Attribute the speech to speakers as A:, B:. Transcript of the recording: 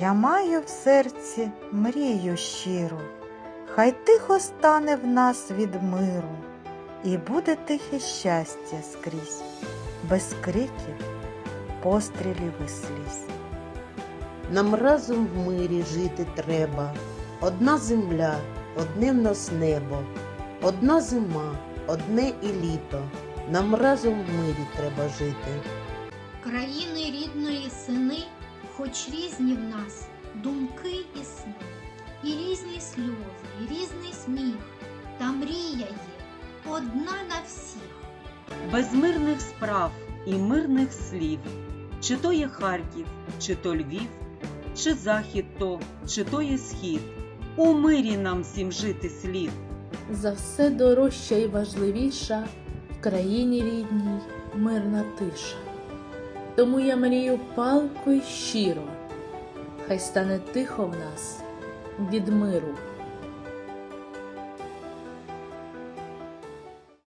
A: Я маю в серці мрію щиру, хай тихо стане в нас від миру, і буде тихе щастя скрізь, без криків, пострілів і сліз.
B: Нам разом в мирі жити треба. Одна земля, одне в нас небо, одна зима, одне і літо. Нам разом в мирі треба жити.
C: країни рідної сини, хоч різні в нас думки і сни, і різні сльози, і різний сміх, та мрія є одна на всіх.
D: без мирних справ і мирних слів, чи то є Харків, чи то Львів, чи захід то, чи то є схід. У мирі нам всім жити слід.
E: За все дорожча і важливіша в країні рідній мирна тиша. Тому я мрію палко й щиро, хай стане тихо в нас від миру